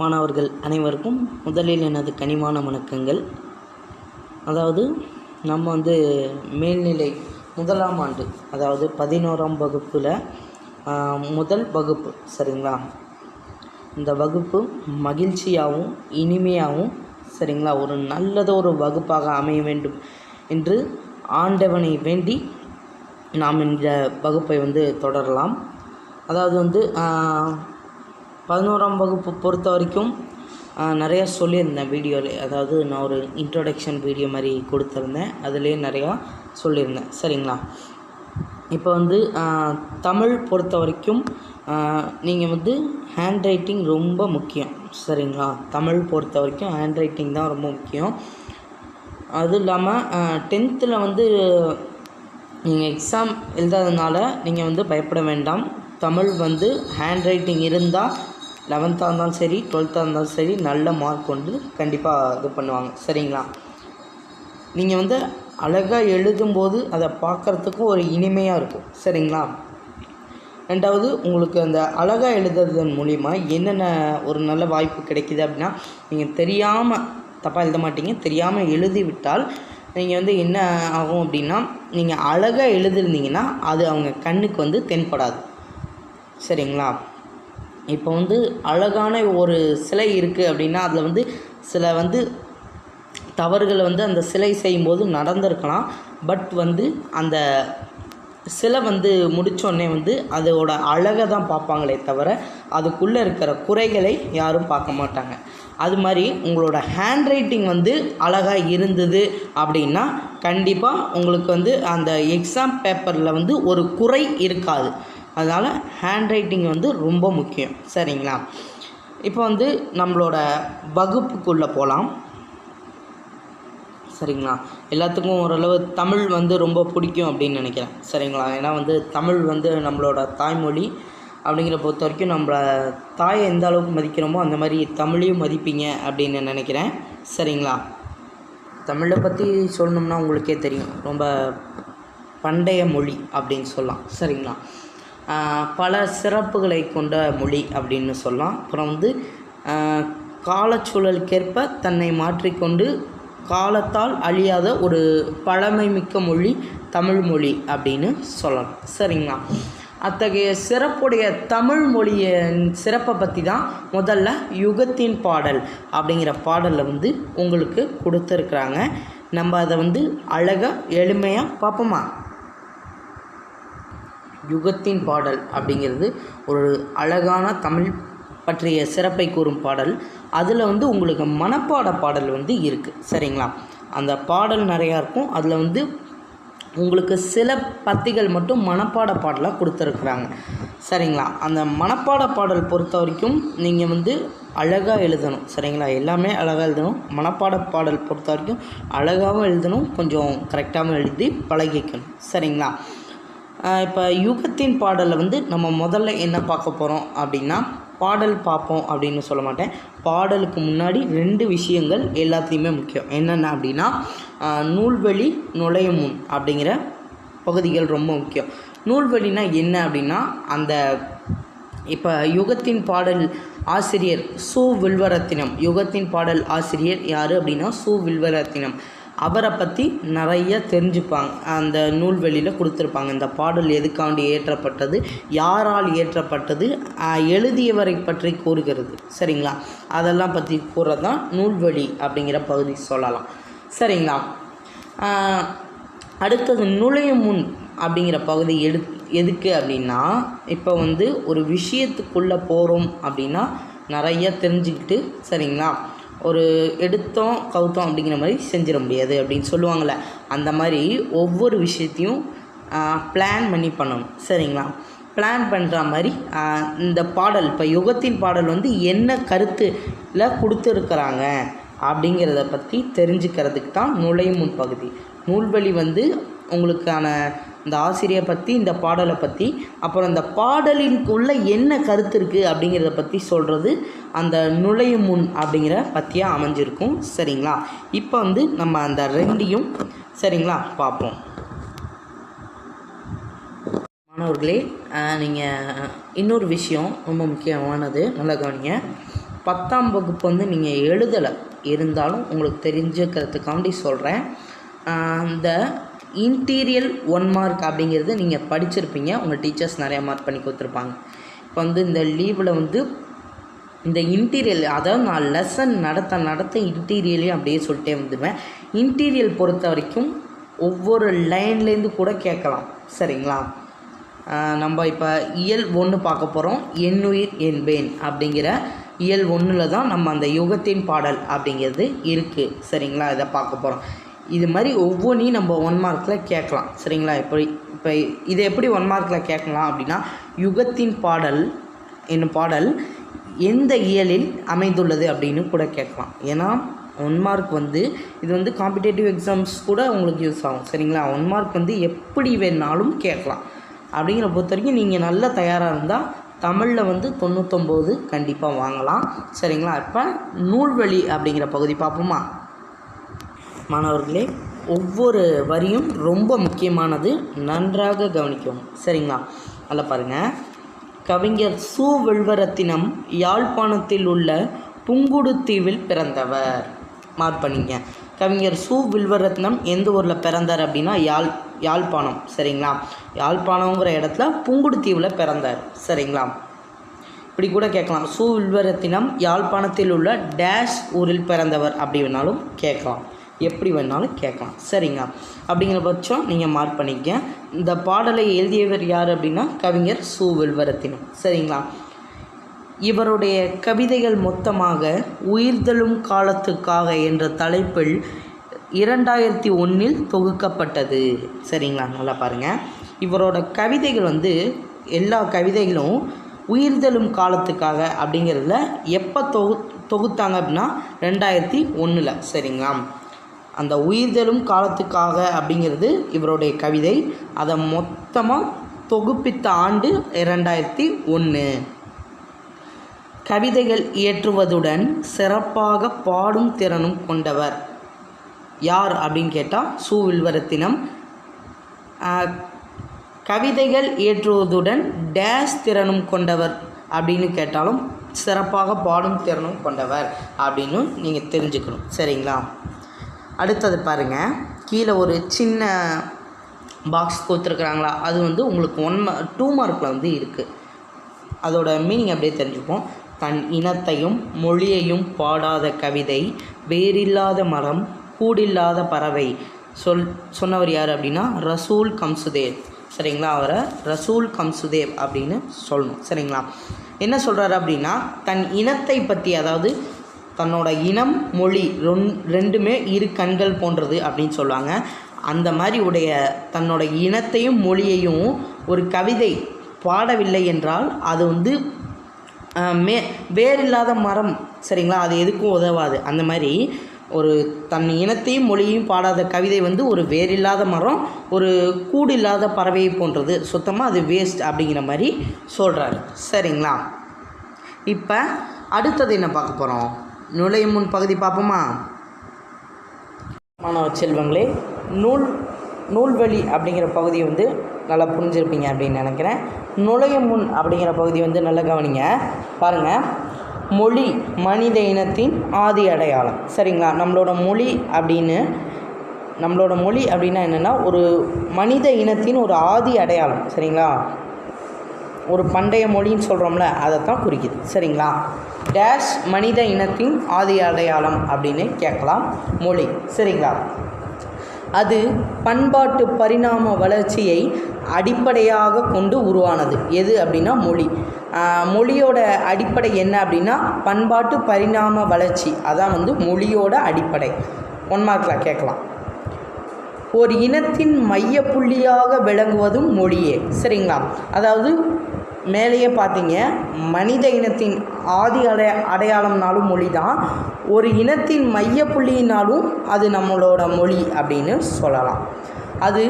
மாணவர்கள் அனைவருக்கும் முதலில் எனது கனிவான வணக்கங்கள். அதாவது நம்ம வந்து மேல்நிலை முதலாம் ஆண்டு அதாவது பதினோராம் வகுப்பில் முதல் வகுப்பு சரிங்களா? இந்த வகுப்பு மகிழ்ச்சியாகவும் இனிமையாகவும் சரிங்களா? ஒரு நல்லதொரு வகுப்பாக அமைய வேண்டும் என்று ஆண்டவனை வேண்டி நாம் இந்த வகுப்பை வந்து தொடரலாம். அதாவது வந்து பதினோராம் வகுப்பு பொறுத்த வரைக்கும் நிறையா சொல்லியிருந்தேன் வீடியோவில் அதாவது நான் ஒரு இன்ட்ரொடக்ஷன் வீடியோ மாதிரி கொடுத்துருந்தேன். அதுலேயே நிறையா சொல்லியிருந்தேன். சரிங்களா? இப்போ வந்து தமிழ் பொறுத்த வரைக்கும் நீங்கள் வந்து ஹேண்ட் ரைட்டிங் ரொம்ப முக்கியம். சரிங்களா? தமிழ் பொறுத்த வரைக்கும் ஹேண்ட் ரைட்டிங் தான் ரொம்ப முக்கியம். அதுவும் இல்லாமல் டென்த்தில் வந்து நீங்கள் எக்ஸாம் எழுதாதனால நீங்கள் வந்து பயப்பட வேண்டாம். தமிழ் வந்து ஹேண்ட் ரைட்டிங் இருந்தால் லெவன்த்தாக இருந்தாலும் சரி டுவெல்த்தாக இருந்தாலும் சரி நல்ல மார்க் கொண்டு கண்டிப்பாக இது பண்ணுவாங்க. சரிங்களா? நீங்கள் வந்து அழகாக எழுதும்போது அதை பார்க்குறதுக்கும் ஒரு இனிமையாக இருக்கும். சரிங்களா? ரெண்டாவது உங்களுக்கு அந்த அழகாக எழுதுறதன் மூலிமா என்னென்ன ஒரு நல்ல வாய்ப்பு கிடைக்கிது அப்படின்னா நீங்கள் தெரியாமல் தப்பாக எழுத மாட்டீங்க. தெரியாமல் எழுதி விட்டால் நீங்கள் வந்து என்ன ஆகும் அப்படின்னா நீங்கள் அழகாக எழுதிருந்தீங்கன்னா அது அவங்க கண்ணுக்கு வந்து தென்படாது. சரிங்களா? இப்போ வந்து அழகான ஒரு சிலை இருக்குது அப்படின்னா அதில் வந்து சில வந்து தவறுகளை வந்து அந்த சிலை செய்யும்போது நடந்திருக்கலாம். பட் வந்து அந்த சிலை வந்து முடித்தோடனே வந்து அதோட அழகை தான் பார்ப்பாங்களே தவிர அதுக்குள்ளே இருக்கிற குறைகளை யாரும் பார்க்க மாட்டாங்க. அது மாதிரி உங்களோட ஹேண்ட் ரைட்டிங் வந்து அழகாக இருந்தது அப்படின்னா கண்டிப்பாக உங்களுக்கு வந்து அந்த எக்ஸாம் பேப்பரில் வந்து ஒரு குறை இருக்காது. அதனால் ஹேண்ட் ரைட்டிங் வந்து ரொம்ப முக்கியம். சரிங்களா? இப்போ வந்து நம்மளோட வகுப்புக்குள்ளே போகலாம் சரிங்களா? எல்லாத்துக்கும் ஓரளவு தமிழ் வந்து ரொம்ப பிடிக்கும் அப்படின்னு நினைக்கிறேன். சரிங்களா? ஏன்னா வந்து தமிழ் வந்து நம்மளோட தாய்மொழி அப்படிங்கிற பொறுத்த வரைக்கும் நம்மளை தாயை எந்த அளவுக்கு மதிக்கிறோமோ அந்த மாதிரி தமிழையும் மதிப்பீங்க அப்படின்னு நினைக்கிறேன். சரிங்களா? தமிழை பற்றி சொல்லணும்னா உங்களுக்கே தெரியும். ரொம்ப பண்டைய மொழி அப்படின்னு சொல்லலாம். சரிங்களா? பல சிறப்புகளை கொண்ட மொழி அப்படின்னு சொல்லலாம். அப்புறம் வந்து காலச்சூழலுக்கேற்ப தன்னை மாற்றிக்கொண்டு காலத்தால் அழியாத ஒரு பழமைமிக்க மொழி தமிழ் மொழி அப்படின்னு சொல்லலாம். சரிங்களா? அத்தகைய சிறப்புடைய தமிழ் மொழியின் சிறப்பை பற்றி தான் முதல்ல யுகத்தின் பாடல் அப்படிங்கிற பாடலில் வந்து உங்களுக்கு கொடுத்துருக்குறாங்க. நம்ம அதை வந்து அழகாக எளிமையாக பார்ப்போமா? யுகத்தின் பாடல் அப்படிங்கிறது ஒரு அழகான தமிழ் பற்றிய சிறப்பை கூறும் பாடல். அதில் வந்து உங்களுக்கு மனப்பாட பாடல் வந்து இருக்குது சரிங்களா? அந்த பாடல் நிறையா இருக்கும். அதில் வந்து உங்களுக்கு சில பத்திகள் மட்டும் மனப்பாட பாடலாக கொடுத்துருக்குறாங்க. சரிங்களா? அந்த மனப்பாட பாடல் பொறுத்த வரைக்கும் நீங்கள் வந்து அழகாக எழுதணும். சரிங்களா? எல்லாமே அழகாக எழுதணும். மனப்பாட பாடல் பொறுத்த வரைக்கும் அழகாகவும் எழுதணும். கொஞ்சம் கரெக்டாகவும் எழுதி பழகிக்கணும். சரிங்களா? இப்போ யுகத்தின் பாடலை வந்து நம்ம முதல்ல என்ன பார்க்க போகிறோம் அப்படின்னா பாடல் பார்ப்போம் அப்படின்னு சொல்ல மாட்டேன். பாடலுக்கு முன்னாடி ரெண்டு விஷயங்கள் எல்லாத்தையுமே முக்கியம். என்னென்ன அப்படின்னா நூல்வழி நுழைய முன் அப்படிங்கிற பகுதிகள் ரொம்ப முக்கியம். நூல்வழினா என்ன அப்படின்னா அந்த இப்போ யுகத்தின் பாடல் ஆசிரியர் சு வில்வரத்தினம். யுகத்தின் பாடல் ஆசிரியர் யார் அப்படின்னா சு வில்வரத்தினம். அவரை பற்றி நிறைய தெரிஞ்சுப்பாங்க. அந்த நூல்வெளியில் கொடுத்துருப்பாங்க. இந்த பாடல் எதுக்காண்டி ஏற்றப்பட்டது யாரால் ஏற்றப்பட்டது எழுதியவரை பற்றி கூறுகிறது. சரிங்களா? அதெல்லாம் பற்றி கூறுறது தான் நூல்வழி அப்படிங்கிற பகுதி சொல்லலாம். சரிங்களா? அடுத்தது நுழையும் முன் அப்படிங்கிற பகுதி எடு எதுக்கு அப்படின்னா இப்போ வந்து ஒரு விஷயத்துக்குள்ளே போகிறோம் அப்படின்னா நிறைய தெரிஞ்சுக்கிட்டு சரிங்களா? ஒரு எடுத்தோம் கவுத்தோம் அப்படிங்கிற மாதிரி செஞ்சிட முடியாது அப்படின்னு சொல்லுவாங்கள்ல அந்த மாதிரி ஒவ்வொரு விஷயத்தையும் பிளான் பண்ணி பண்ணணும். சரிங்களா? பிளான் பண்ணுற மாதிரி இந்த பாடல் இப்போ யுகத்தின் பாடல் வந்து என்ன கருத்தில் கொடுத்துருக்குறாங்க அப்படிங்கிறத பற்றி தெரிஞ்சுக்கிறதுக்கு தான் நுழையும் முன் பகுதி. நூல்வழி வந்து உங்களுக்கான இந்த ஆசிரியரை பற்றி இந்த பாடலை பற்றி அப்புறம் இந்த பாடலின்குள்ளே என்ன கருத்து இருக்குது அப்படிங்கிறத பற்றி சொல்கிறது அந்த நுழையும் முன் அப்படிங்கிற பற்றியாக அமைஞ்சிருக்கும். சரிங்களா? இப்போ வந்து நம்ம அந்த ரெண்டையும் சரிங்களா? பார்ப்போம். மாணவர்களே நீங்கள் இன்னொரு விஷயம் ரொம்ப முக்கியமானது நல்லா கவனிங்க. பத்தாம் வகுப்பு வந்து நீங்கள் எழுதலை. இருந்தாலும் உங்களுக்கு தெரிஞ்சுக்கிறதுக்காண்டி சொல்கிறேன் இந்த இன்டீரியல் ஒன் மார்க் அப்படிங்கிறது நீங்கள் படிச்சிருப்பீங்க. உங்கள் டீச்சர்ஸ் நிறையா மார்க் பண்ணி கொடுத்துருப்பாங்க. இப்போ வந்து இந்த லீவில் வந்து இந்த இன்டீரியல் அதாவது நான் லெசன் நடத்த நடத்த இன்டீரியலையும் அப்படியே சொல்லிட்டே வந்துடுவேன் இன்டீரியல் பொறுத்த வரைக்கும் ஒவ்வொரு லைன்லேருந்து கூட கேட்கலாம். சரிங்களா? நம்ம இப்போ இயல் ஒன்று பார்க்க போகிறோம் என்னுயிர் என்பேன் அப்படிங்கிற இயல் ஒன்றில் தான் நம்ம அந்த யுகத்தின் பாடல் அப்படிங்கிறது இருக்குது சரிங்களா? இதை பார்க்க போகிறோம் இது மாதிரி ஒவ்வொன்றையும் நம்ம ஒன் மார்க்கில் கேட்கலாம். சரிங்களா? இப்போ இப்போ இதை எப்படி ஒன் மார்க்கில் கேட்கலாம் அப்படின்னா யுகத்தின் பாடல் என்னும் பாடல் எந்த இயலில் அமைந்துள்ளது அப்படின்னு கூட கேட்கலாம். ஏன்னா ஒன் மார்க் வந்து இது வந்து காம்படேட்டிவ் எக்ஸாம்ஸ் கூட உங்களுக்கு யூஸ் ஆகும். சரிங்களா? ஒன் மார்க் வந்து எப்படி வேணாலும் கேட்கலாம். அப்படிங்கிற பொறுத்த வரைக்கும் நீங்கள் நல்லா தயாராக இருந்தால் தமிழில் வந்து தொண்ணூத்தொம்பது கண்டிப்பாக வாங்கலாம். சரிங்களா? இப்போ நூல்வழி அப்படிங்கிற பகுதி பார்ப்போமா? மாணவர்களே ஒவ்வொரு வரியும் ரொம்ப முக்கியமானது. நன்றாக கவனிக்கவும். சரிங்களா? நல்லா பாருங்கள் கவிஞர் சூவில்வரத்தினம் யாழ்ப்பாணத்தில் உள்ள புங்குடுதீவில் பிறந்தவர். மார்க் பண்ணிங்க. கவிஞர் சு. வில்வரத்னம் எந்த ஊரில் பிறந்தார் அப்படின்னா யாழ் யாழ்ப்பாணம். சரிங்களா? யாழ்ப்பாணங்கிற இடத்துல புங்குடுதீவில் பிறந்தார். சரிங்களா? இப்படி கூட கேட்கலாம். சு. வில்வரத்தினம் யாழ்ப்பாணத்தில் உள்ள டேஷ் ஊரில் பிறந்தவர் அப்படி வேணாலும் கேட்கலாம். எப்படி வேணாலும் கேட்கலாம். சரிங்க. அப்படிங்கிற பட்சம் நீங்கள் மார்க் பண்ணிக்க இந்த பாடலை எழுதியவர் யார் அப்படின்னா கவிஞர் சு. வில்வரத்தினம். சரிங்களா? இவருடைய கவிதைகள் மொத்தமாக உயிர்தலும் காலத்துக்காக என்ற தலைப்பில் இரண்டாயிரத்தி ஒன்றில் தொகுக்கப்பட்டது. சரிங்களா? நல்லா பாருங்கள் இவரோட கவிதைகள் வந்து எல்லா கவிதைகளும் உயிர்தலும் காலத்துக்காக அப்படிங்கிறதுல எப்போ தொகு தொகுத்தாங்க அப்படின்னா ரெண்டாயிரத்தி ஒன்றில் சரிங்களா? அந்த உயிர்தலும் காலத்துக்காக அப்படிங்கிறது இவருடைய கவிதை. அதை மொத்தமாக தொகுப்பித்த ஆண்டு இரண்டாயிரத்தி ஒன்று கவிதைகள் இயற்றுவதுடன் சிறப்பாக பாடும் திறனும் கொண்டவர். யார் அப்படின்னு கேட்டால் சு. வில்வரத்தினம். கவிதைகள் இயற்றுவதுடன் டேஸ் திறனும் கொண்டவர் அப்படின்னு கேட்டாலும் சிறப்பாக பாடும் திறனும் கொண்டவர் அப்படின்னு நீங்கள் தெரிஞ்சுக்கணும். சரிங்களா? அடுத்தது பாருங்கள் கீழே ஒரு சின்ன பாக்ஸ் கொடுத்துருக்குறாங்களா? அது வந்து உங்களுக்கு ஒன் டூ மார்க்கில் வந்து இருக்குது அதோட மீனிங் அப்படியே தெரிஞ்சுப்போம். தன் இனத்தையும் மொழியையும் பாடாத கவிதை வேறில்லாத மரம் கூடில்லாத பறவை. சொல் சொன்னவர் யார் அப்படின்னா? ரசூல் கம்சுதேவ். சரிங்களா? அவரை ரசூல் கம்சுதேவ் அப்படின்னு சொல்லணும். சரிங்களா? என்ன சொல்கிறாரு அப்படின்னா தன் இனத்தை பற்றி அதாவது தன்னோட இனம் மொழி ரொன் ரெண்டுமே இரு கண்கள் போன்றது அப்படின்னு சொல்லுவாங்க. அந்த மாதிரி உடைய தன்னோட இனத்தையும் மொழியையும் ஒரு கவிதை பாடவில்லை என்றால் அது வந்து மே வேறில்லாத மரம் சரிங்களா? அது எதுக்கும் உதவாது. அந்த மாதிரி ஒரு தன் இனத்தையும் மொழியையும் பாடாத கவிதை வந்து ஒரு வேறில்லாத மரம் ஒரு கூடு இல்லாத பறவையை போன்றது. சுத்தமாக அது வேஸ்ட் அப்படிங்கிற மாதிரி சொல்கிறாரு சரிங்களா? இப்போ அடுத்தது என்ன பார்க்க போகிறோம் நுழையும் முன் பகுதி பார்ப்போமா? மாணவ செல்வங்களே நூல் நூல்வழி அப்படிங்கிற பகுதி வந்து நல்லா புரிஞ்சிருப்பீங்க அப்படின்னு நினைக்கிறேன். நுழையும் முன் அப்படிங்கிற பகுதி வந்து நல்லா கவனிங்க. பாருங்கள் மொழி மனித இனத்தின் ஆதி அடையாளம். சரிங்களா? நம்மளோட மொழி அப்படின்னு நம்மளோட மொழி அப்படின்னா என்னென்னா ஒரு மனித இனத்தின் ஒரு ஆதி அடையாளம். சரிங்களா? ஒரு பண்டைய மொழின்னு சொல்கிறோம்ல அதை தான் குறிக்குது. சரிங்களா? டேஷ் மனித இனத்தின் ஆதி அடையாளம் அப்படின்னு கேட்கலாம். மொழி சரிங்களா? அது பண்பாட்டு பரிணாம வளர்ச்சியை அடிப்படையாக கொண்டு உருவானது. எது அப்படின்னா மொழி. மொழியோட அடிப்படை என்ன அப்படின்னா பண்பாட்டு பரிணாம வளர்ச்சி. அதான் வந்து மொழியோட அடிப்படை. ஒன் மார்க்கில் கேட்கலாம். ஒரு இனத்தின் மையப்புள்ளியாக விளங்குவதும் மொழியே சரிங்களா? அதாவது மேலேயே பார்த்தீங்க மனித இனத்தின் ஆதி அடைய அடையாளம்னாலும் மொழி தான் ஒரு இனத்தின் மையப்புள்ளினாலும் அது நம்மளோட மொழி அப்படின்னு சொல்லலாம். அது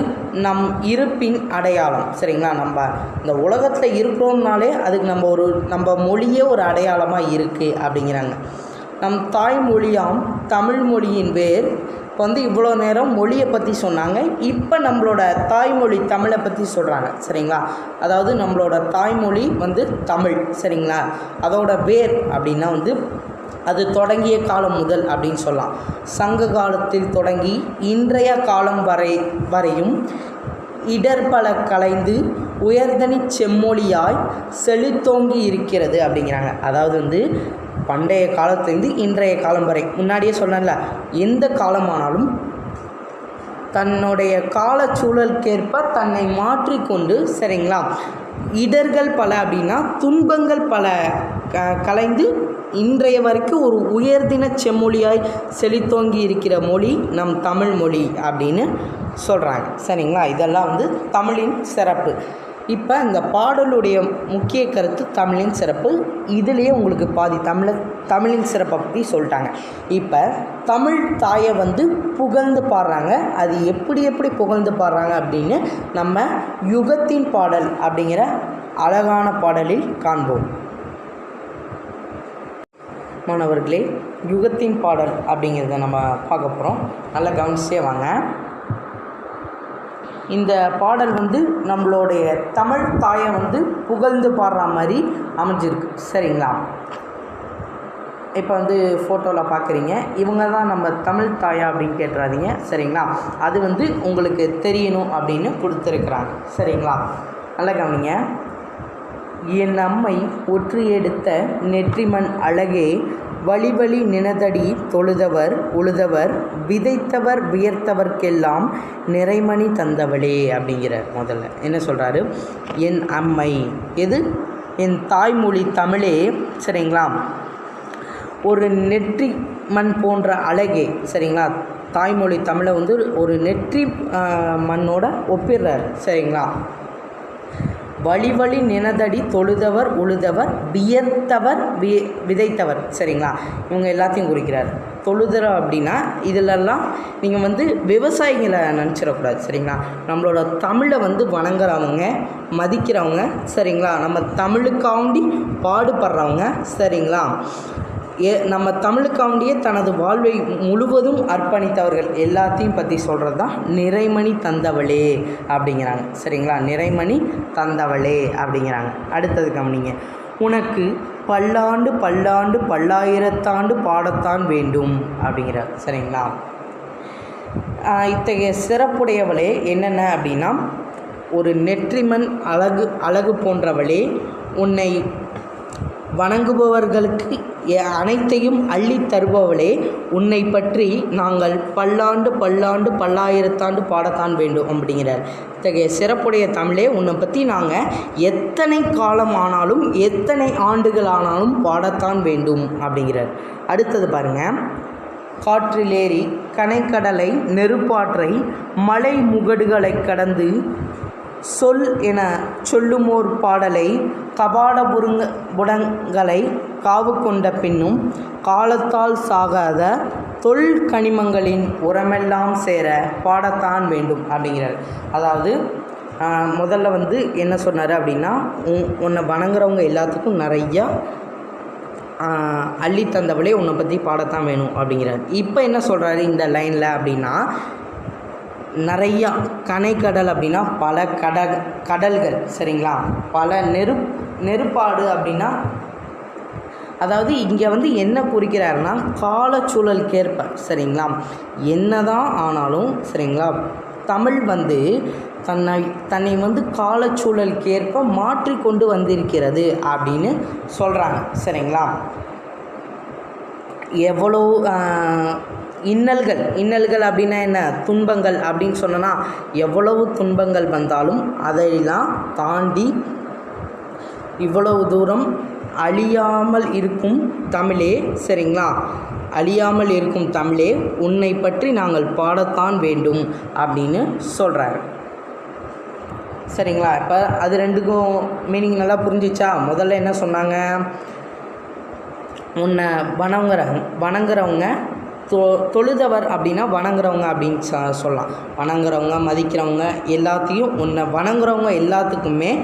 நம் இருப்பின் அடையாளம் சரிங்களா? நம்ம இந்த உலகத்தில் இருக்கிறோம்னாலே அதுக்கு நம்ம ஒரு நம்ம மொழியே ஒரு அடையாளமாக இருக்குது அப்படிங்கிறாங்க. நம் தாய்மொழியாம் தமிழ் மொழியின் வேர் இப்போ வந்து இவ்வளோ நேரம் மொழியை பற்றி சொன்னாங்க. இப்போ நம்மளோட தாய்மொழி தமிழை பற்றி சொல்கிறாங்க சரிங்களா? அதாவது நம்மளோட தாய்மொழி வந்து தமிழ். சரிங்களா? அதோட வேர் அப்படின்னா வந்து அது தொடங்கிய காலம் முதல் அப்படின்னு சொல்லலாம். சங்க காலத்தில் தொடங்கி இன்றைய காலம் வரை வரையும் இடர்பல கலைந்து உயர்தனி செம்மொழியாய் செழித்தோங்கி இருக்கிறது அப்படிங்கிறாங்க. அதாவது வந்து பண்டைய காலத்துலேருந்து இன்றைய காலம் வரை. முன்னாடியே சொன்னேன்ல எந்த காலமானாலும் தன்னுடைய காலச்சூழலுக்கேற்ப தன்னை மாற்றிக்கொண்டு சரிங்களா? இடர்கள் பல அப்படின்னா துன்பங்கள் பல க கலைந்து இன்றைய வரைக்கும் ஒரு உயர்தின செம்மொழியாய் செழித்தோங்கி இருக்கிற மொழி நம் தமிழ் மொழி அப்படின்னு சொல்கிறாங்க சரிங்களா? இதெல்லாம் வந்து தமிழின் சிறப்பு. இப்போ இந்த பாடலுடைய முக்கிய கருத்து தமிழின் சிறப்பு. இதுலேயே உங்களுக்கு பாதி தமிழ தமிழின் சிறப்பை பற்றி சொல்லிட்டாங்க. இப்போ தமிழ் தாயை வந்து புகழ்ந்து பாடுறாங்க. அது எப்படி எப்படி புகழ்ந்து பாடுறாங்க அப்படின்னு நம்ம யுகத்தின் பாடல் அப்படிங்கிற அழகான பாடலில் காண்போம். மாணவர்களே யுகத்தின் பாடல் அப்படிங்கிறத நம்ம பார்க்க போகிறோம் நல்லா கவனிச்சே வாங்க. இந்த பாடல் வந்து நம்மளுடைய தமிழ் தாயை வந்து புகழ்ந்து பாடுற மாதிரி அமைஞ்சிருக்கு. சரிங்களா? இப்போ வந்து ஃபோட்டோவில் பார்க்குறீங்க இவங்க தான் நம்ம தமிழ் தாயா அப்படின்னு கேட்டுறாதீங்க. சரிங்களா? அது வந்து உங்களுக்கு தெரியணும் அப்படின்னு கொடுத்துருக்குறாங்க. சரிங்களா? நல்லா கவனிங்க. என் அம்மை ஒற்றி எடுத்த நெற்றிமண் அழகே வழி வழி நினதடி தொழுதவர் உழுதவர் விதைத்தவர் வியர்த்தவர்க்கெல்லாம் நிறைமணி தந்தவளே அப்படிங்கிற முதல்ல. என்ன சொல்கிறாரு என் அம்மை. எது? என் தாய்மொழி தமிழே. சரிங்களா? ஒரு நெற்றி மண் போன்ற அழகே. சரிங்களா? தாய்மொழி தமிழை வந்து ஒரு நெற்றி மண்ணோட ஒப்பிடுறார். சரிங்களா? வழி வழி நினதடி தொழுதவர் உழுதவர் வியர்த்தவர் வி விதைத்தவர். சரிங்களா? இவங்க எல்லாத்தையும் குறிக்கிறார். தொழுதர அப்படின்னா இதிலெல்லாம் நீங்கள் வந்து விவசாயிகளை நினச்சிடக்கூடாது. சரிங்களா? நம்மளோட தமிழை வந்து வணங்குறவங்க மதிக்கிறவங்க சரிங்களா? நம்ம தமிழுக்காண்டி பாடுபடுறவங்க சரிங்களா? நம்ம தமிழுக்காண்டியே தனது வாழ்வை முழுவதும் அர்ப்பணித்தவர்கள் எல்லாத்தையும் பற்றி சொல்கிறது தான் நிறைமணி தந்தவளே அப்படிங்கிறாங்க. சரிங்களா? நிறைமணி தந்தவளே அப்படிங்கிறாங்க. அடுத்தது கவனிங்க. உனக்கு பல்லாண்டு பல்லாண்டு பல்லாயிரத்தாண்டு பாடத்தான் வேண்டும் அப்படிங்கிறார். சரிங்களா? இத்தகைய சிறப்புடையவளே என்னென்ன அப்படின்னா ஒரு நெற்றிமண் அழகு அழகு போன்றவளே உன்னை வணங்குபவர்களுக்கு அனைத்தையும் அள்ளி தருபவளே உன்னை பற்றி நாங்கள் பல்லாண்டு பல்லாண்டு பல்லாயிரத்தாண்டு பாடத்தான் வேண்டும் அப்படிங்கிறார். இத்தகைய சிறப்புடைய தமிழே உன்னை பற்றி நாங்கள் எத்தனை காலம் ஆனாலும் எத்தனை ஆண்டுகள் ஆனாலும் பாடத்தான் வேண்டும் அப்படிங்கிறார். அடுத்தது பாருங்கள் காற்றிலேறி கனைக்கடலை நெருப்பாற்றை மலை முகடுகளை கடந்து சொல் என சொல்லுமோர் பாடலை கபாட புருங்க புடங்களை காவு கொண்ட பின்னும் காலத்தால் சாகாத தொல் கனிமங்களின் உரமெல்லாம் சேர பாடத்தான் வேண்டும் அப்படிங்கிறார். அதாவது முதல்ல வந்து என்ன சொன்னார் அப்படின்னா உன் உன்னை வணங்குறவங்க எல்லாத்துக்கும் நிறையா அள்ளி தந்தவளே உன்னை பற்றி பாடத்தான் வேணும் அப்படிங்கிறார். இப்போ என்ன சொல்கிறாரு இந்த லைனில் அப்படின்னா நிறையா கனைக்கடல் அப்படின்னா பல கட கடல்கள் சரிங்களா? பல நெருப் நெருப்பாடு அப்படின்னா அதாவது இங்கே வந்து என்ன குறிக்கிறாருன்னா காலச்சூழலுக்கேற்ப சரிங்களா? என்ன தான் ஆனாலும் சரிங்களா? தமிழ் வந்து தன்னை தன்னை வந்து காலச்சூழலுக்கேற்ப மாற்றிக்கொண்டு வந்திருக்கிறது அப்படின்னு சொல்கிறாங்க சரிங்களா? எவ்வளோ இன்னல்கள். இன்னல்கள் அப்படின்னா என்ன? துன்பங்கள் அப்படின்னு சொன்னோன்னா எவ்வளவு துன்பங்கள் வந்தாலும் அதையெல்லாம் தாண்டி இவ்வளவு தூரம் அழியாமல் இருக்கும் தமிழே சரிங்களா? அழியாமல் இருக்கும் தமிழே உன்னை பற்றி நாங்கள் பாடத்தான் வேண்டும் அப்படின்னு சொல்கிறாரு சரிங்களா? இப்போ அது ரெண்டுக்கும் மீனிங் நல்லா புரிஞ்சிச்சா? முதல்ல என்ன சொன்னாங்க? உன்னை வணங்குற வணங்குறவங்க தொ தொழுதவர் அப்படின்னா வணங்குறவங்க அப்படின்னு சொ- சொல்லலாம். வணங்குறவங்க மதிக்கிறவங்க எல்லாத்தையும் உன்னை வணங்குறவங்க எல்லாத்துக்குமே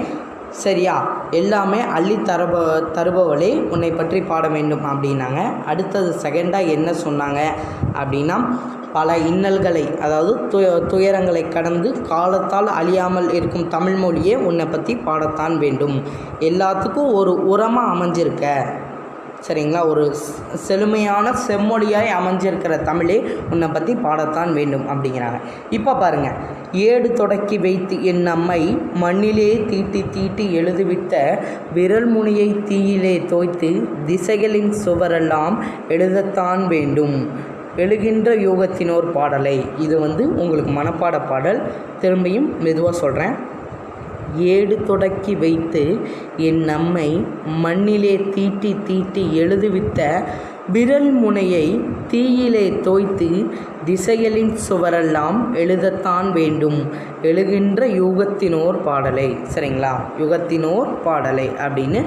சரியா எல்லாமே அள்ளி தரப தருபவளே உன்னை பற்றி பாட வேண்டும் அப்படின்னாங்க. அடுத்தது செகண்டாக என்ன சொன்னாங்க அப்படின்னா பல இன்னல்களை அதாவது துய துயரங்களை கடந்து காலத்தால் அழியாமல் இருக்கும் தமிழ் மொழியே உன்னை பற்றி பாடத்தான் வேண்டும். எல்லாத்துக்கும் ஒரு உரமாக அமைஞ்சிருக்க. சரிங்களா? ஒரு செழுமையான செம்மொழியாய் அமைஞ்சிருக்கிற தமிழே உன்னை பற்றி பாடத்தான் வேண்டும் அப்படிங்கிறாங்க. இப்போ பாருங்கள் ஏடு தொடக்கி வைத்து என் அம்மை மண்ணிலே தீட்டி தீட்டி எழுதுவிட்ட விரல் முனையை தீயிலே தோய்த்து திசைகளின் சுவரெல்லாம் எழுதத்தான் வேண்டும். எழுகின்ற யோகத்தினோர் பாடலை. இது வந்து உங்களுக்கு மனப்பாட பாடல். திரும்பியும் மெதுவாக சொல்கிறேன் ஏடு தொடக்கி வைத்து என் நம்மை மண்ணிலே தீட்டி தீட்டி எழுதுவித்த விரல் முனையை தீயிலே தோய்த்து திசைகளின் சுவரெல்லாம் எழுதத்தான் வேண்டும். எழுகின்ற யுகத்தினோர் பாடலை. சரிங்களா? யுகத்தினோர் பாடலை அப்படின்னு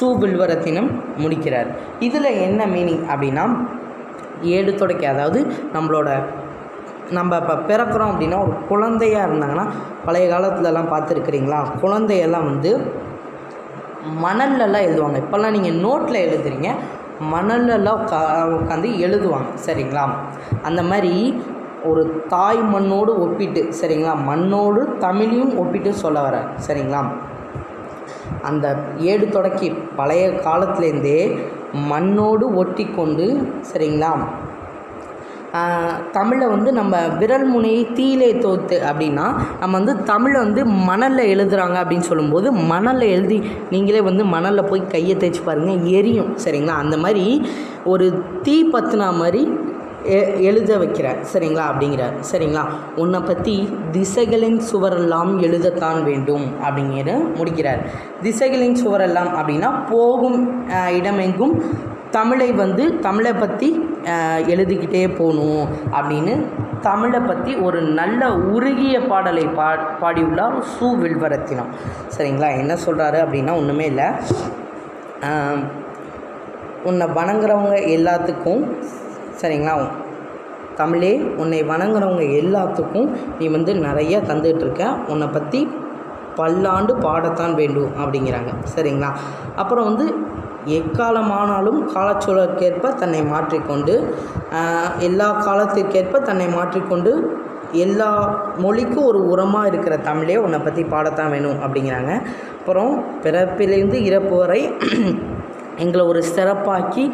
சு வில்வரத்தினம் முடிக்கிறார். இதில் என்ன மீனிங் அப்படின்னா ஏடு தொடக்கி அதாவது நம்மளோட நம்ம இப்போ பிறக்கிறோம் அப்படின்னா ஒரு குழந்தையா இருந்தாங்கன்னா பழைய காலத்துலலாம் பார்த்துருக்குறீங்களா? குழந்தையெல்லாம் வந்து மணல்லலாம் எழுதுவாங்க. இப்போல்லாம் நீங்கள் நோட்டில் எழுதுறீங்க மணல்லலாம் உட்கா உட்காந்து எழுதுவாங்க. சரிங்களா? அந்த மாதிரி ஒரு தாய் மண்ணோடு ஒப்பிட்டு சரிங்களா? மண்ணோடு தமிழையும் ஒப்பிட்டு சொல்ல வர சரிங்களா? அந்த ஏடு தொடக்கி பழைய காலத்துலேருந்தே மண்ணோடு ஒட்டி கொண்டு சரிங்களா? தமிழை வந்து நம்ம விரல் முனையை தீயிலே தோத்து அப்படின்னா நம்ம வந்து தமிழை வந்து மணலில் எழுதுகிறாங்க அப்படின்னு சொல்லும்போது மணலில் எழுதி நீங்களே வந்து மணலில் போய் கையை தேய்ச்சி பாருங்கள் எரியும் சரிங்களா? அந்த மாதிரி ஒரு தீ பற்றினா மாதிரி எ எழுத வைக்கிறார் சரிங்களா? அப்படிங்கிறார் சரிங்களா? உன்னை பற்றி திசைகளின் சுவரெல்லாம் எழுதத்தான் வேண்டும் அப்படிங்கிற முடிக்கிறார். திசைகளின் சுவரெல்லாம் அப்படின்னா போகும் இடமெங்கும் தமிழை வந்து தமிழை பற்றி எழுதிக்கிட்டே போகணும் அப்படின்னு தமிழை பற்றி ஒரு நல்ல உருகிய பாடலை பா பாடியுள்ளார் சு வில்வரத்தினம். சரிங்களா? என்ன சொல்கிறாரு அப்படின்னா ஒன்றுமே இல்லை. உன்னை வணங்குறவங்க எல்லாத்துக்கும் சரிங்களா? தமிழே உன்னை வணங்குறவங்க எல்லாத்துக்கும் நீ வந்து நிறைய தந்துகிட்ருக்க உன்னை பற்றி பல்லாண்டு பாடத்தான் வேண்டும் அப்படிங்கிறாங்க. சரிங்களா? அப்புறம் வந்து எக்காலமானாலும் காலச்சூழலுக்கேற்ப தன்னை மாற்றிக்கொண்டு எல்லா காலத்திற்கேற்ப தன்னை மாற்றிக்கொண்டு எல்லா மொழிக்கும் ஒரு உரமாக இருக்கிற தமிழே உன்னை பற்றி பாடத்தான் வேணும் அப்படிங்கிறாங்க. அப்புறம் பிறப்பிலிருந்து இறப்பு வரை எங்களை ஒரு சிறப்பாக்கி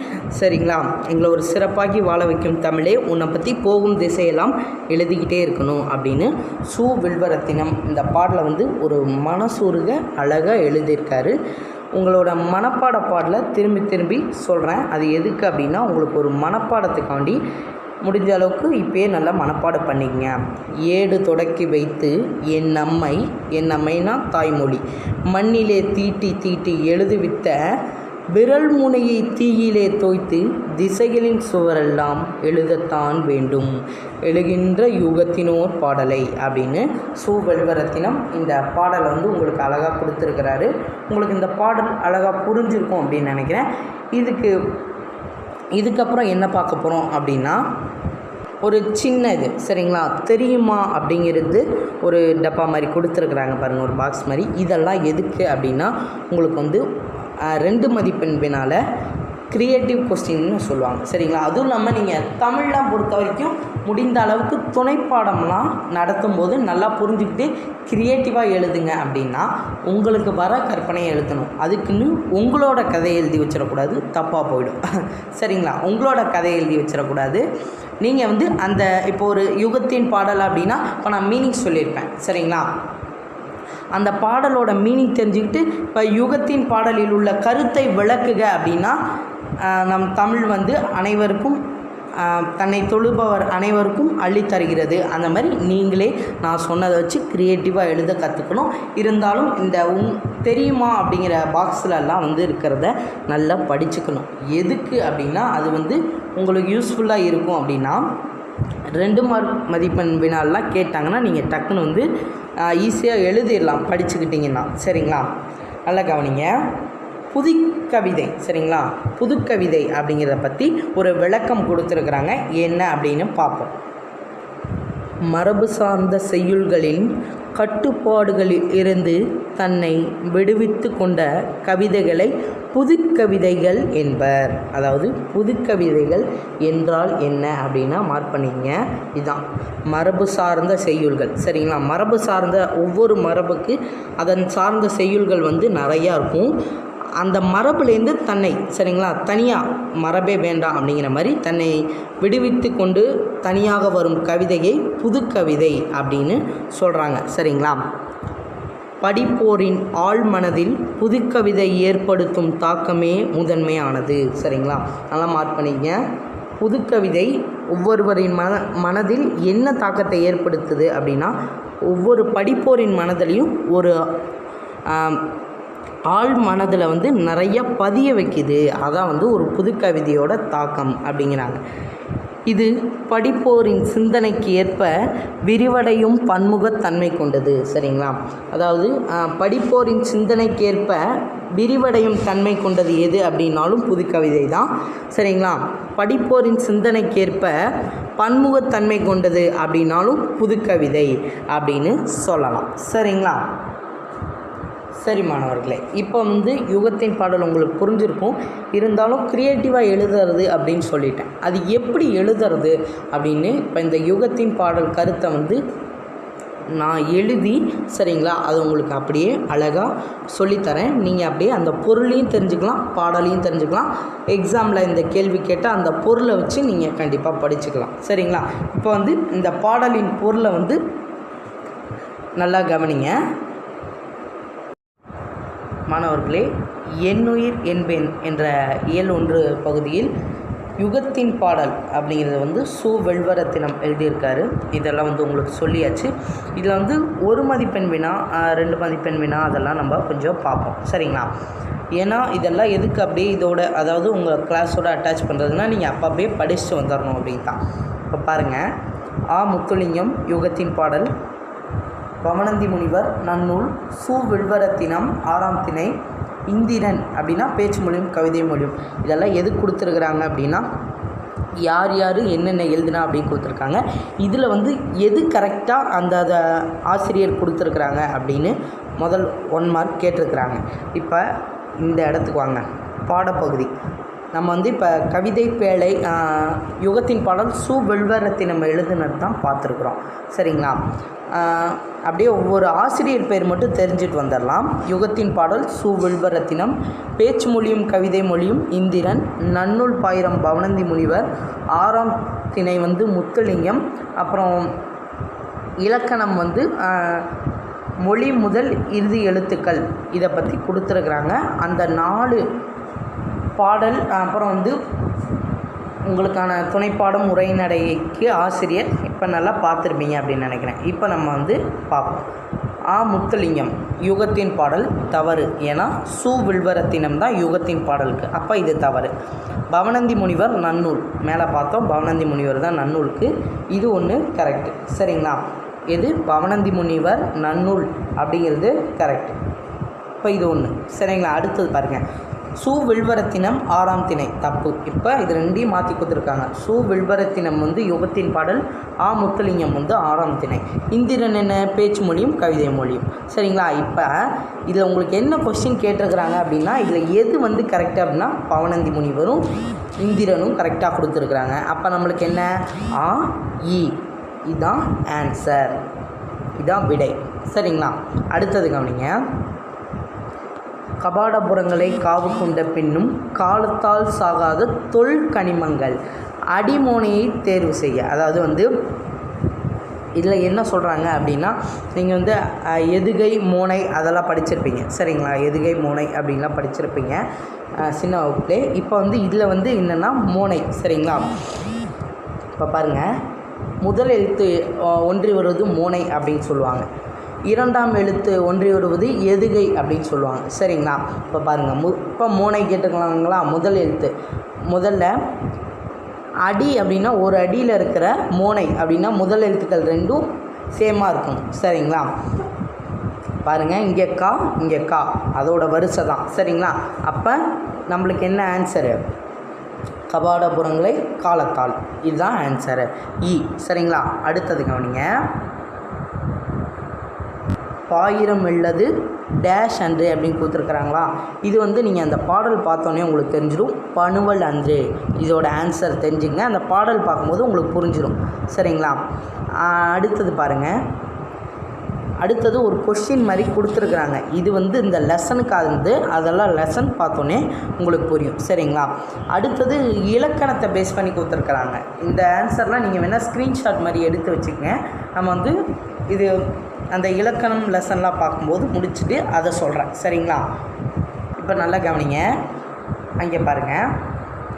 சரிங்களா? எங்களை ஒரு சிறப்பாக்கி வாழ வைக்கும் தமிழே உன்னை பற்றி போகும் திசையெல்லாம் எழுதிக்கிட்டே இருக்கணும் அப்படின்னு சு வில்வரத்தினம் இந்த பாடலை வந்து ஒரு மனசுருக அழகாக எழுதியிருக்காரு. உங்களோட மனப்பாட பாடலை திரும்பி திரும்பி சொல்கிறேன் அது எதுக்கு அப்படின்னா உங்களுக்கு ஒரு மனப்பாடத்துக்காண்டி முடிஞ்ச அளவுக்கு இப்பயே நல்லா மனப்பாடம் பண்ணிக்கங்க. ஏடு தொடக்கி வைத்து என் அம்மை என் அம்மைனா தாய்மொழி. மண்ணிலே தீட்டி தீட்டி எழுதுவித்த விரல் முனையை தீயிலே தோய்த்து திசைகளின் சுவரெல்லாம் எழுதத்தான் வேண்டும். எழுகின்ற யுகத்தினோர் பாடலை அப்படின்னு சு வெல்வரத்தினம் இந்த பாடலை வந்து உங்களுக்கு அழகாக கொடுத்துருக்கிறாரு. உங்களுக்கு இந்த பாடல் அழகாக புரிஞ்சிருக்கும் அப்படின்னு நினைக்கிறேன். இதுக்கு இதுக்கப்புறம் என்ன பார்க்க போகிறோம் அப்படின்னா ஒரு சின்ன இது சரிங்களா? தெரியுமா அப்படிங்கிறது ஒரு டப்பா மாதிரி கொடுத்துருக்குறாங்க பாருங்கள் ஒரு பாக்ஸ் மாதிரி. இதெல்லாம் எதுக்கு அப்படின்னா உங்களுக்கு வந்து ரெண்டு மதிப்பெண் வினால க்ரியேட்டிவ் கொஸ்டின்னு சொல்லுவாங்க. சரிங்களா? அதுவும் இல்லாமல் நீங்கள் தமிழ்லாம் பொறுத்த வரைக்கும் முடிந்த அளவுக்கு துணைப்பாடம்லாம் நடத்தும் போது நல்லா புரிஞ்சுக்கிட்டு க்ரியேட்டிவாக எழுதுங்க அப்படின்னா உங்களுக்கு வர கற்பனையை எழுதணும் அதுக்குன்னு உங்களோட கதையை எழுதி வச்சிடக்கூடாது தப்பாக போயிடும். சரிங்களா? உங்களோட கதையை எழுதி வச்சிடக்கூடாது. நீங்கள் வந்து அந்த இப்போ ஒரு யுகத்தின் பாடல் அப்படின்னா இப்போ நான் மீனிங் சொல்லியிருப்பேன். சரிங்களா? அந்த பாடலோட மீனிங் தெரிஞ்சுக்கிட்டு இப்போ யுகத்தின் பாடலில் உள்ள கருத்தை விளக்குக அப்படின்னா நம் தமிழ் வந்து அனைவருக்கும் தன்னை தொழுபவர் அனைவருக்கும் அள்ளித் தருகிறது. அந்த மாதிரி நீங்களே நான் சொன்னதை வச்சு க்ரியேட்டிவாக எழுத கற்றுக்கணும் இருந்தாலும் இந்த உங் தெரியுமா அப்படிங்கிற பாக்ஸ்லலாம் வந்து இருக்கிறத நல்லா படிச்சுக்கணும். எதுக்கு அப்படின்னா அது வந்து உங்களுக்கு யூஸ்ஃபுல்லாக இருக்கும் அப்படின்னா ரெண்டு மார்க் மதிப்பெண் வினாலாம் கேட்டாங்கன்னா நீங்கள் டக்குன்னு வந்து ஈஸியாக எழுதிடலாம் படிச்சுக்கிட்டிங்கன்னா. சரிங்களா? நல்லா கவனிங்க. புது கவிதை சரிங்களா? புதுக்கவிதை அப்படிங்கிறத பற்றி ஒரு விளக்கம் கொடுத்துருக்குறாங்க. என்ன அப்படின்னு பார்ப்போம். மரபு சார்ந்த செய்யுள்களின் கட்டுப்பாடுகளில் இருந்து தன்னை விடுவித்து கொண்ட கவிதைகளை புதுக்கவிதைகள் என்பர். அதாவது புதுக்கவிதைகள் என்றால் என்ன அப்படின்னா மார்க் இதுதான் மரபு சார்ந்த செய்யுள்கள். சரிங்களா? மரபு சார்ந்த ஒவ்வொரு மரபுக்கு அதன் சார்ந்த செய்யுள்கள் வந்து நிறையா இருக்கும். அந்த மரபுலேருந்து தன்னை சரிங்களா தனியாக மரபே வேண்டாம் அப்படிங்கிற மாதிரி தன்னை விடுவித்து கொண்டு தனியாக வரும் கவிதையை புதுக்கவிதை அப்படின்னு சொல்கிறாங்க சரிங்களா? படிப்போரின் ஆழ்மனதில் புதுக்கவிதை ஏற்படுத்தும் தாக்கமே முதன்மையானது சரிங்களா? நல்லா மார்க் பண்ணிக்கங்க. புதுக்கவிதை ஒவ்வொருவரின் மன மனதில் என்ன தாக்கத்தை ஏற்படுத்துது அப்படின்னா ஒவ்வொரு படிப்போரின் மனதிலையும் ஒரு ஆள் ஆழ் மனதில் வந்து நிறைய பதிய வைக்குது. அதான் வந்து ஒரு புதுக்கவிதையோட தாக்கம் அப்படிங்கிறாங்க. இது படிப்போரின் சிந்தனைக்கு ஏற்ப விரிவடையும் பன்முகத்தன்மை கொண்டது சரிங்களா? அதாவது படிப்போரின் சிந்தனைக்கு ஏற்ப விரிவடையும் தன்மை கொண்டது எது அப்படின்னாலும் புதுக்கவிதை தான் சரிங்களா? படிப்போரின் சிந்தனைக்கேற்ப பன்முகத்தன்மை கொண்டது அப்படின்னாலும் புதுக்கவிதை அப்படின்னு சொல்லலாம் சரிங்களா? சரி மாணவர்களே இப்போ வந்து யுகத்தின் பாடல் உங்களுக்கு புரிஞ்சிருக்கும். இருந்தாலும் க்ரியேட்டிவாக எழுதுறது அப்படின்னு சொல்லிட்டேன். அது எப்படி எழுதுறது அப்படின்னு இப்போ இந்த யுகத்தின் பாடல் கருத்தை வந்து நான் எழுதி சரிங்களா? அது உங்களுக்கு அப்படியே அழகாக சொல்லித்தரேன். நீங்கள் அப்படியே அந்த பொருளையும் தெரிஞ்சுக்கலாம் பாடலையும் தெரிஞ்சுக்கலாம். எக்ஸாமில் இந்த கேள்வி கேட்டால் அந்த பொருளை வச்சு நீங்கள் கண்டிப்பாக படிச்சுக்கலாம். சரிங்களா? இப்போ வந்து இந்த பாடலின் பொருளை வந்து நல்லா கவனிங்க. மாணவர்களே என்னுயிர் என்பேன் என்ற இயல் ஒன்று பகுதியில் யுகத்தின் பாடல் அப்படிங்கிறது வந்து சு வெல்வரத்தினம் எழுதியிருக்காரு. இதெல்லாம் வந்து உங்களுக்கு சொல்லியாச்சு. இதில் வந்து ஒரு மதிப்பெண் வினா ரெண்டு மதிப்பெண் வினா அதெல்லாம் நம்ம கொஞ்சம் பார்ப்போம். சரிங்களா? ஏன்னா இதெல்லாம் எதுக்கு அப்படியே இதோட அதாவது உங்கள் கிளாஸோட அட்டாச் பண்ணுறதுனா நீங்கள் அப்போ அப்படியே படிச்சுட்டு வந்துடணும் அப்படின்னு தான் இப்போ பாருங்கள் ஆ முத்துலிங்கம் யுகத்தின் பாடல் பவனந்தி முனிவர் நன்னூல் சு வில்வரத்தினம் ஆறாம் திணை இந்திரன் அப்படின்னா பேச்சு மொழியும் கவிதை மொழியும். இதெல்லாம் எது கொடுத்துருக்குறாங்க அப்படின்னா யார் யார் என்னென்ன எழுதுனா அப்படின்னு கொடுத்துருக்காங்க. இதில் வந்து எது கரெக்டாக அந்த அதை ஆசிரியர் கொடுத்துருக்குறாங்க அப்படின்னு முதல் ஒன் மார்க் கேட்டிருக்கிறாங்க. இப்போ இந்த இடத்துக்கு வாங்க. பாடப்பகுதி. நம்ம வந்து இப்போ கவிதை பேழை யுகத்தின் பாடல் சு வெல்வரத்தினம் எழுதுனது தான் பார்த்துருக்குறோம். சரிங்களா? அப்படியே ஒவ்வொரு ஆசிரியர் பேர் மட்டும் தெரிஞ்சுட்டு வந்துடலாம். யுகத்தின் பாடல் சு வில்வரத்தினம் பேச்சு மொழியும் கவிதை மொழியும் இந்திரன் நன்னூல் பாயிரம் பவனந்தி முனிவர் ஆறாம் திணை வந்து முத்துலிங்கம் அப்புறம் இலக்கணம் வந்து மொழி முதல் இறுதி எழுத்துக்கள் இதை பற்றி கொடுத்துருக்குறாங்க. அந்த நாலு பாடல் அப்புறம் வந்து உங்களுக்கான துணைப்பாடம் உரைநடைக்கு ஆசிரியர். இப்போ நல்லா பார்த்துருப்பீங்க அப்படின்னு நினைக்கிறேன். இப்போ நம்ம வந்து பார்ப்போம். ஆ முத்துலிங்கம் யுகத்தின் பாடல் தவறு. ஏன்னா சு வில்வரத்தினம் தான் யுகத்தின் பாடலுக்கு. அப்போ இது தவறு. பவனந்தி முனிவர் நன்னூல். மேலே பார்த்தோம் பவனந்தி முனிவர் தான் நன்னூலுக்கு. இது ஒன்று கரெக்டு சரிங்களா? எது? பவனந்தி முனிவர் நன்னூல் அப்படிங்கிறது கரெக்ட் இப்போ இது ஒன்று சரிங்களா? அடுத்தது பாருங்கள் சு வில்வரத்தினம் ஆறாம் திணை. தப்பு. இப்போ இது ரெண்டையும் மாற்றி கொடுத்துருக்காங்க. சு வில்வரத்தினம் வந்து யுகத்தின் பாடல் ஆ முத்துலிங்கம் வந்து ஆறாம் திணை. இந்திரன் என்ன? பேச்சு மொழியும் கவிதை மொழியும். சரிங்களா? இப்போ இதில் உங்களுக்கு என்ன கொஸ்டின் கேட்டிருக்கிறாங்க அப்படின்னா இதில் எது வந்து கரெக்டாக அப்படின்னா பவனந்தி முனிவரும் இந்திரனும் கரெக்டாக கொடுத்துருக்குறாங்க. அப்போ நம்மளுக்கு என்ன? ஆ இ. இதுதான் ஆன்சர் இதான் விடை. சரிங்களா? அடுத்தது கவனிங்க. கபாடபுரங்களை காவு கொண்ட பின்னும் காலத்தால் சாகாத தொல் கனிமங்கள். அடிமோனையை தேர்வு செய்ய. அதாவது வந்து இதில் என்ன சொல்கிறாங்க அப்படின்னா நீங்கள் வந்து எதுகை மோனை அதெல்லாம் படிச்சிருப்பீங்க. சரிங்களா? எதுகை மோனை அப்படின்லாம் படிச்சிருப்பீங்க. சின்ன வகுப்புலே. இப்போ வந்து இதில் வந்து என்னென்னா மோனை. சரிங்களா? இப்போ பாருங்கள் முதல் எழுத்து ஒன்றி வருவது மோனை அப்படின்னு சொல்லுவாங்க. இரண்டாம் எழுத்து ஒன்றி வருவது எதுகை அப்படின்னு சொல்லுவாங்க. சரிங்களா? இப்போ பாருங்கள் மு இப்போ மோனை கேட்டுக்கலாங்களா? முதல் எழுத்து. முதல்ல அடி அப்படின்னா ஒரு அடியில் இருக்கிற மோனை அப்படின்னா முதல் எழுத்துக்கள் ரெண்டும் சேமாக இருக்கும். சரிங்களா? பாருங்கள் இங்கே கா இங்கே கா. அதோட வரிசை தான். சரிங்களா? அப்போ நம்மளுக்கு என்ன ஆன்சரு கபாடபுரங்களை காலத்தால். இதுதான் ஆன்சரு இ. சரிங்களா? அடுத்தது கவனிங்க. பாயிரம் வெள்ளது டேஷ் அன்று அப்படின்னு கொடுத்துருக்குறாங்களா? இது வந்து நீங்கள் அந்த பாடல் பார்த்தோன்னே உங்களுக்கு தெரிஞ்சிடும் பணுவல் அன்று. இதோட ஆன்சர் தெரிஞ்சுங்க அந்த பாடல் பார்க்கும்போது உங்களுக்கு புரிஞ்சிடும் சரிங்களா? அடுத்தது பாருங்கள் அடுத்தது ஒரு கொஷின் மாதிரி கொடுத்துருக்குறாங்க. இது வந்து இந்த லெசனுக்காக இருந்து அதெல்லாம் லெசன் பார்த்தோன்னே உங்களுக்கு புரியும். சரிங்களா? அடுத்தது இலக்கணத்தை பேஸ் பண்ணி கொடுத்துருக்குறாங்க. இந்த ஆன்சர்லாம் நீங்கள் வேணால் ஸ்க்ரீன்ஷாட் மாதிரி எடுத்து வச்சுக்கோங்க. நம்ம வந்து இது அந்த இலக்கணம் லெசன்லாம் பார்க்கும்போது முடிச்சுட்டு அதை சொல்கிறேன் சரிங்களா? இப்போ நல்லா கவனிங்க. அங்கே பாருங்கள்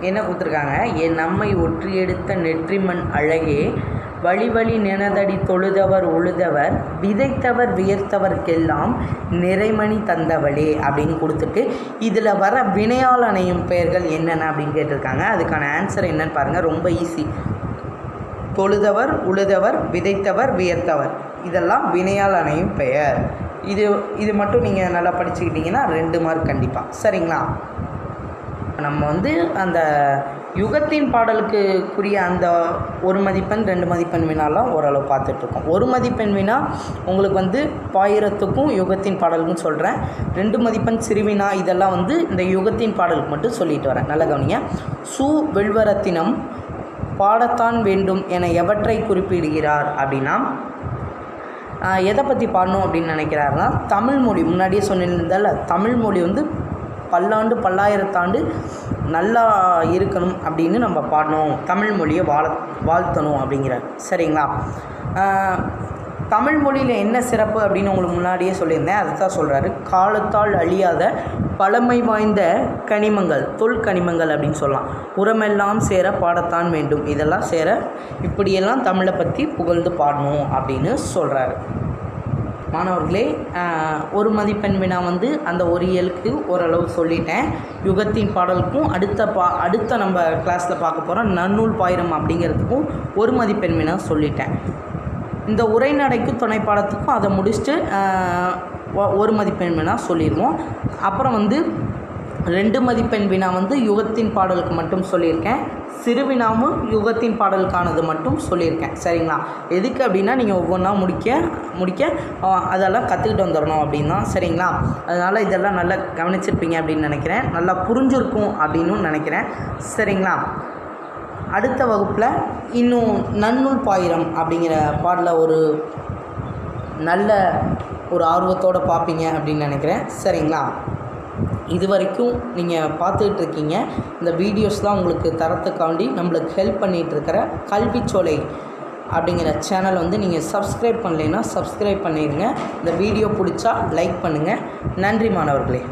என்ன கொடுத்துருக்காங்க? என் நம்மை ஒற்றி எடுத்த நெற்றிமண் அழகே வழி வழி நினதடி தொழுதவர் உழுதவர் விதைத்தவர் வியர்த்தவர்க்கெல்லாம் நிறைமணி தந்தவளே அப்படின்னு கொடுத்துட்டு இதில் வர வினையால் அணையும் பெயர்கள் என்னென்ன அப்படின்னு கேட்டிருக்காங்க. அதுக்கான ஆன்சர் என்னன்னு பாருங்கள் ரொம்ப ஈஸி தொழுதவர் உழுதவர் விதைத்தவர் வியர்த்தவர். இதெல்லாம் வினையால் அணையும் பெயர். இது இது மட்டும் நீங்கள் நல்லா படிச்சுக்கிட்டிங்கன்னா ரெண்டு மார்க் கண்டிப்பாக சரிங்களா? நம்ம வந்து அந்த யுகத்தின் பாடலுக்குரிய அந்த ஒரு மதிப்பெண் ரெண்டு மதிப்பெண் வினாலாம் ஓரளவு பார்த்துட்ருக்கோம். ஒரு மதிப்பெண் வினா உங்களுக்கு வந்து பாயிரத்துக்கும் யுகத்தின் பாடலுக்கும் சொல்கிறேன் ரெண்டு மதிப்பெண் சிறுவினா இதெல்லாம் வந்து இந்த யுகத்தின் பாடலுக்கு மட்டும் சொல்லிட்டு வரேன். நல்ல கவனிங்க. சு வெல்வரத்தினம் பாடத்தான் வேண்டும் என எவற்றை குறிப்பிடுகிறார் அப்படின்னா எதை பற்றி பாடணும் அப்படின்னு நினைக்கிறாருன்னா தமிழ் மொழி. முன்னாடியே சொன்னிருந்தால தமிழ் மொழி வந்து பல்லாண்டு பல்லாயிரத்தாண்டு நல்லா இருக்கணும் அப்படின்னு நம்ம பாடணும். தமிழ் மொழியை வாழ வாழ்த்தணும் அப்படிங்கிறார். சரிங்களா? தமிழ் மொழியில் என்ன சிறப்பு அப்படின்னு உங்களுக்கு முன்னாடியே சொல்லியிருந்தேன். அதை தான் சொல்கிறாரு காலத்தால் அழியாத பழமை வாய்ந்த கனிமங்கள் தொல் கனிமங்கள் அப்படின்னு சொல்லலாம். உரமெல்லாம் சேர பாடத்தான் வேண்டும். இதெல்லாம் சேர இப்படியெல்லாம் தமிழை பற்றி புகழ்ந்து பாடணும் அப்படின்னு சொல்கிறாரு மாணவர்களே ஒரு மதிப்பெண் வினா வந்து அந்த ஒரு இயலுக்கு ஓரளவு சொல்லிட்டேன். யுகத்தின் பாடலுக்கும் அடுத்த பா அடுத்த நம்ம கிளாஸில் பார்க்க போகிறோம் நன்னூல் பாயிரம் அப்படிங்கிறதுக்கும் ஒரு மதிப்பெண் வினா சொல்லிட்டேன். இந்த உரைநடைக்கும் துணைப்பாடத்துக்கும் அதை முடிச்சுட்டு ஒரு மதிப்பெண் வினா சொல்லிடுவோம் அப்புறம் வந்து ரெண்டு மதிப்பெண் வினா வந்து யுகத்தின் பாடலுக்கு மட்டும் சொல்லியிருக்கேன். சிறுவினாவும் யுகத்தின் பாடலுக்கானது மட்டும் சொல்லியிருக்கேன். சரிங்களா? எதுக்கு அப்படின்னா நீங்கள் ஒவ்வொன்றா முடிக்க முடிக்க அதெல்லாம் கற்றுக்கிட்டு வந்துடணும் அப்படின்னா சரிங்களா? அதனால் இதெல்லாம் நல்லா கவனிச்சிருப்பீங்க அப்படின்னு நினைக்கிறேன். நல்லா புரிஞ்சிருக்கும் அப்படின்னு நினைக்கிறேன். சரிங்களா? அடுத்த வகுப்பில் இன்னும் நன்னூல் பாயிரம் அப்படிங்கிற பாடல ஒரு நல்ல ஒரு ஆர்வத்தோடு பார்ப்பீங்க அப்படின்னு நினைக்கிறேன். சரிங்களா? இது வரைக்கும் நீங்கள் பார்த்துக்கிட்டு இருக்கீங்க இந்த வீடியோஸ் தான் உங்களுக்கு தரத்துக்காண்டி நம்மளுக்கு ஹெல்ப் பண்ணிகிட்ருக்கிற கல்விச்சோலை அப்படிங்கிற சேனல் வந்து நீங்கள் சப்ஸ்கிரைப் பண்ணலைன்னா சப்ஸ்கிரைப் பண்ணிடுங்க. இந்த வீடியோ பிடிச்சா லைக் பண்ணுங்கள் நன்றி மாணவர்களே.